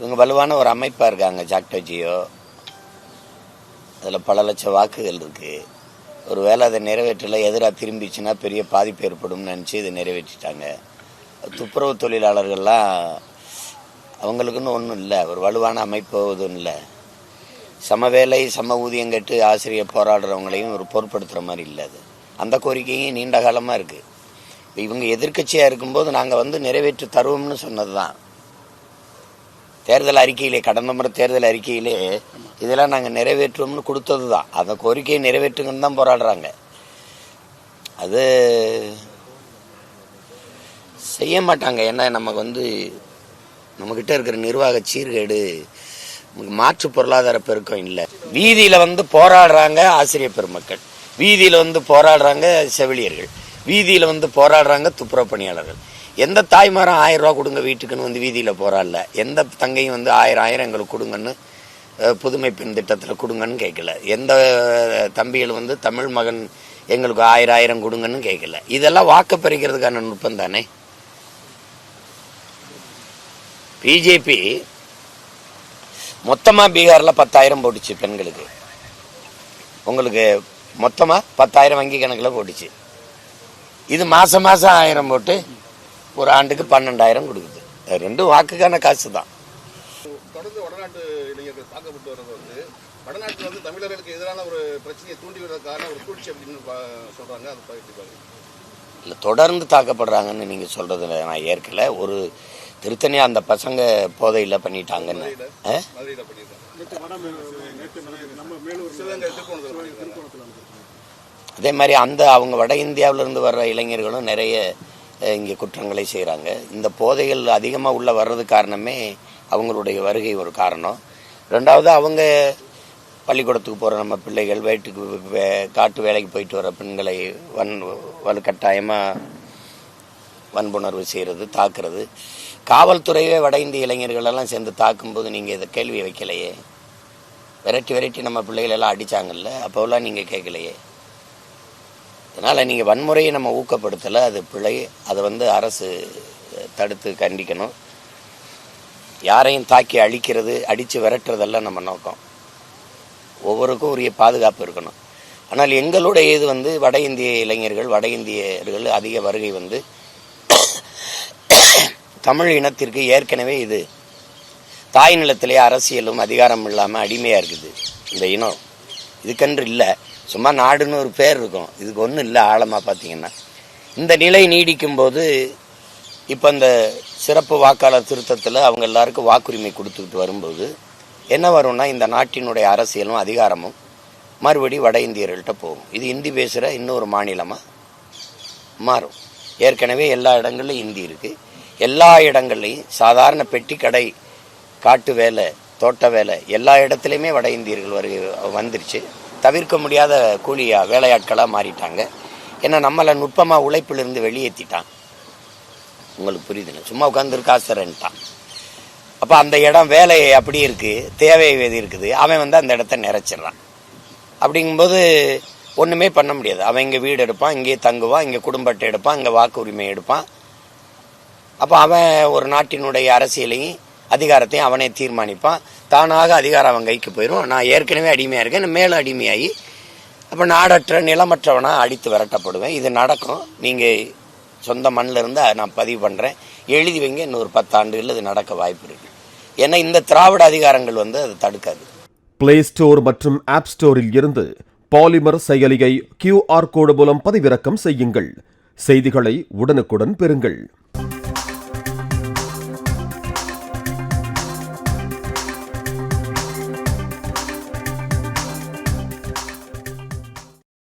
இவங்க வலுவான ஒரு அமைப்பாக இருக்காங்க ஜாக்டோஜியோ அதில் பல லட்சம் வாக்குகள் இருக்கு. ஒருவேளை அதை நிறைவேற்றல எதிராக திரும்பிச்சுன்னா பெரிய பாதிப்பு ஏற்படும்னு நினச்சி இதை நிறைவேற்றிட்டாங்க. துப்புரவு தொழிலாளர்கள்லாம் அவங்களுக்குன்னு ஒன்றும் இல்லை ஒரு வலுவான அமைப்பு எதுவும் இல்லை. சம வேலை சம ஊதியம் கட்டு ஆசிரியர் போராடுறவங்களையும் ஒரு பொருட்படுத்துகிற மாதிரி இல்லை அது. அந்த கோரிக்கையும் நீண்ட காலமாக இருக்குது இவங்க எதிர்க்கட்சியாக இருக்கும்போது நாங்கள் வந்து நிறைவேற்றி தருவோம்னு சொன்னது தான் தேர்தல் அறிக்கையிலே கடந்த முறை தேர்தல் அறிக்கையிலே இதெல்லாம் நாங்கள் நிறைவேற்றுவோம்னு கொடுத்தது தான் அந்த கோரிக்கையை நிறைவேற்றுங்கன்னு தான் போராடுறாங்க. அது செய்ய மாட்டாங்க. ஏன்னா நமக்கு வந்து நம்மக்கிட்ட இருக்கிற நிர்வாக சீர்கேடு நமக்கு மாற்று பொருளாதார பெருக்கம் இல்லை. வீதியில் வந்து போராடுறாங்க ஆசிரியர் பெருமக்கள். வீதியில் வந்து போராடுறாங்க செவிலியர்கள். வீதியில் வந்து போராடுறாங்க துப்புரவு பணியாளர்கள். எந்த தாய்மாரும் ஆயிரம் ரூபா கொடுங்க வீட்டுக்குன்னு வந்து வீதியில் போகிறாள் எந்த தங்கையும் வந்து ஆயிரம் ஆயிரம் எங்களுக்கு கொடுங்கன்னு புதுமை பெண் திட்டத்தில் கொடுங்கன்னு கேட்கல. எந்த தம்பிகள் வந்து தமிழ் மகன் எங்களுக்கு ஆயிரம் ஆயிரம் கொடுங்கன்னு கேட்கல. இதெல்லாம் வாக்கு பறிக்கிறதுக்கான நுட்பம் தானே? பிஜேபி மொத்தமாக பீகாரில் பத்தாயிரம் போட்டுச்சு பெண்களுக்கு. உங்களுக்கு மொத்தமாக பத்தாயிரம் வங்கி கணக்கில் போட்டுச்சு. இது மாதம் மாதம் ஆயிரம் போட்டு ஒரு ஆண்டுக்கு பன்னெண்டாயிரம் கொடுக்குது. ரெண்டும் வாக்குக்கான காசு தான் தொடர்ந்து வடநாட்டு இளைஞர்கள் தாக்கப்பட்டு வர்றது வந்து வடநாட்டில் வந்து தமிழர்களுக்கு எதிரான ஒரு பிரச்சனையை தூண்டி விடுறதுக்கான ஒரு சூழ்ச்சி அப்படின்னு சொல்றாங்க. அதை பகிர்ந்து பாருங்க இல்லை தொடர்ந்து தாக்கப்படுறாங்கன்னு நீங்கள் சொல்கிறதுல நான் ஏற்கல. ஒரு திருத்தணியா அந்த பசங்க போதையில் பண்ணிட்டாங்கன்னு. அதே மாதிரி அந்த அவங்க வட இந்தியாவுல இருந்து வர்ற இளைஞர்களும் நிறைய இங்கே குற்றங்களை செய்கிறாங்க இந்த போதைகள் அதிகமாக உள்ள வர்றது காரணமே அவங்களுடைய வருகை ஒரு காரணம். ரெண்டாவது அவங்க பள்ளிக்கூடத்துக்கு போகிற நம்ம பிள்ளைகள் வீட்டுக்கு வே- காட்டு வேலைக்கு போயிட்டு வர பெண்களை வன் வலுக்கட்டாயமாக வன்புணர்வு செய்கிறது தாக்குறது. காவல்துறையே வட இந்திய இளைஞர்களெல்லாம் சேர்ந்து தாக்கும்போது நீங்கள் இதை கேள்வி வைக்கலையே. வெரைட்டி வெரைட்டி நம்ம பிள்ளைகளெல்லாம் அடித்தாங்கல்ல அடிச்சாங்கல்ல அப்போல்லாம் நீங்கள் கேட்கலையே. அதனால் நீங்கள் வன்முறையை நம்ம ஊக்கப்படுத்தலை அது பிழை. அதை வந்து அரசு தடுத்து கண்டிக்கணும். யாரையும் தாக்கி அழிக்கிறது அடித்து விரட்டுறதெல்லாம் நம்ம நோக்கம். ஒவ்வொருக்கும் உரிய பாதுகாப்பு இருக்கணும். ஆனால் எங்களுடைய இது வந்து வட இந்திய இளைஞர்கள் வட இந்தியர்கள் அதிக வருகை வந்து தமிழ் இனத்திற்கு ஏற்கனவே இது. தாய் நிலத்திலே அரசியலும் அதிகாரம் இல்லாமல் அடிமையாக இருக்குது. இந்த இனம். இதுக்கென்று இல்லை. சும்மா நாடுன்னு ஒரு பேர் இருக்கும். இதுக்கு ஒன்றும் இல்லை ஆழமாக பார்த்தீங்கன்னா இந்த நிலை நீடிக்கும் போது இப்போ இந்த சிறப்பு வாக்காளர் திருத்தத்தில் அவங்க எல்லாருக்கும் வாக்குரிமை கொடுத்துக்கிட்டு வரும்போது என்ன வரும்னா இந்த நாட்டினுடைய அரசியலும் அதிகாரமும் மறுபடி வட இந்தியர்கள்ட்ட போகும். இது இந்தி பேசுகிற இன்னொரு மாநிலமாக மாறும். ஏற்கனவே எல்லா இடங்கள்லையும் இந்தி இருக்குது எல்லா இடங்கள்லையும் சாதாரண பெட்டி கடை காட்டு வேலை தோட்ட வேலை எல்லா இடத்துலையுமே வட இந்தியர்கள் வருகை வந்துருச்சு. தவிர்க்க முடியாத கூலியாக வேலையாட்களாக மாறிட்டாங்க. ஏன்னா நம்மளை நுட்பமாக உழைப்பிலிருந்து வெளியேற்றிட்டான் உங்களுக்கு புரியுதுன்னு சும்மா உட்காந்துரு காசு அப்போ அந்த இடம் வேலை அப்படி இருக்குது தேவை எது இருக்குது. அவன் வந்து அந்த இடத்த நிறைச்சிடுறான். அப்படிங்கும்போது ஒன்றுமே பண்ண முடியாது. அவன் இங்கே வீடு எடுப்பான் இங்கே தங்குவான் இங்கே குடும்பத்தை எடுப்பான் இங்கே வாக்கு உரிமை எடுப்பான். அப்போ அவன் ஒரு நாட்டினுடைய அரசியலையும் அதிகாரத்தையும் அவனே தீர்மானிப்பான். தானாக அதிகாரம் அவன் கைக்கு போயிடும் நான் ஏற்கனவே அடிமையாக இருக்கேன். மேலும் அடிமையாகி அப்போ நாடற்ற நிலமற்றவனாக அடித்து விரட்டப்படுவேன். இது நடக்கும். நீங்கள் சொந்த மண்ணில் இருந்து நான் பதிவு பண்ணுறேன் எழுதி வைங்க. இன்னொரு பத்தாண்டுகளில் இது நடக்க வாய்ப்பு இருக்குது ஏன்னா இந்த திராவிட அதிகாரங்கள் வந்து அதை தடுக்காது. பிளே ஸ்டோர் மற்றும் ஆப் ஸ்டோரில் இருந்து பாலிமர் செயலியை கியூஆர் கோடு மூலம் பதிவிறக்கம் செய்யுங்கள். செய்திகளை உடனுக்குடன் பெறுங்கள்.